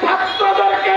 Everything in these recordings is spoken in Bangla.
ছাত্রদেরকে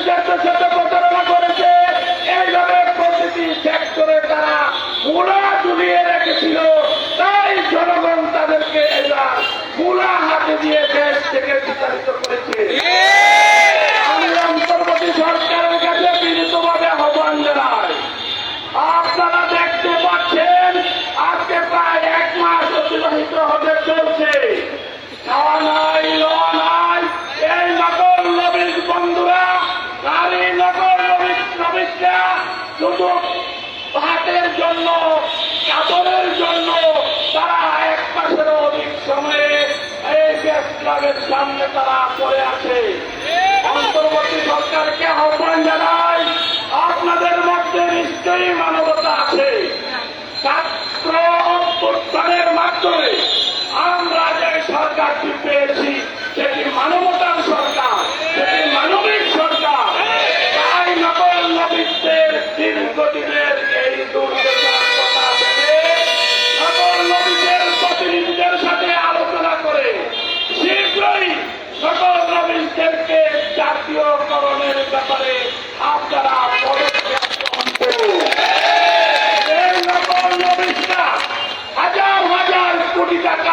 বিশ্বাসের সাথে প্রতারণা করেছে। এইভাবে প্রতিটি তারা মূলা ঝুলিয়ে রেখেছিল। তাই জনগণ তাদেরকে এবার মূলা হাতে দিয়ে দেশ করেছে। শুধু ভাতের জন্য কাপড়ের জন্য তারা এক মাসের অধিক সময়ে এই গ্যাস ক্লাবের সামনে তারা পড়ে আছে। অন্তর্বর্তী সরকারকে আহ্বান জানাই, আপনাদের মধ্যে নিশ্চয়ই মানবতা আছে। ছাত্র অভ্যুত্থানের মাধ্যমে আমরা যে সরকারটি পেয়েছি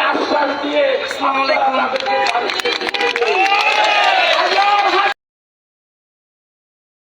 আশ্বাস দিয়ে